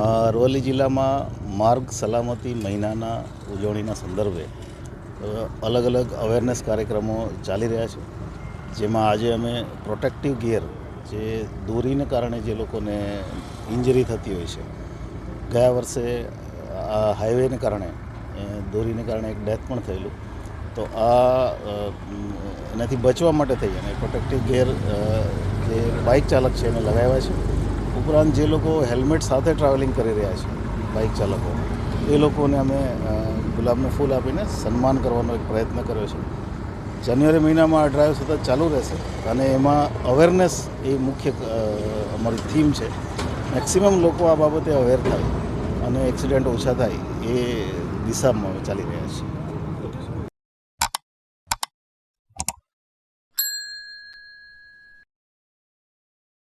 અરવલ્લી જિલ્લામાં માર્ગ સલામતી મહિનાના ઉજવણીના સંદર્ભે અલગ અલગ અવેરનેસ કાર્યક્રમો ચાલી રહ્યા છે. જેમાં આજે અમે પ્રોટેક્ટિવ ગિયર જે દોરીને કારણે જે લોકોને ઇન્જરી થતી હોય છે, ગયા વર્ષે આ હાઈવેને કારણે દોરીને કારણે એક ડેથ પણ થયેલું. તો આ એનાથી બચવા માટે થઈ અને પ્રોટેક્ટિવ ગિયર જે બાઇક ચાલક છે એને લગાવ્યા છે. ઉપરાંત જે લોકો હેલ્મેટ સાથે ટ્રાવેલિંગ કરી રહ્યા છે બાઇક ચાલકો, એ લોકોને અમે ગુલાબનું ફૂલ આપીને સન્માન કરવાનો એક પ્રયત્ન કર્યો છે. જાન્યુઆરી મહિનામાં આ ડ્રાઈવ સતત ચાલુ રહેશે અને એમાં અવેરનેસ એ મુખ્ય અમારી થીમ છે. મેક્સિમમ લોકો આ બાબતે અવેર થાય અને એક્સિડન્ટ ઓછા થાય એ દિશામાં ચાલી રહ્યા છીએ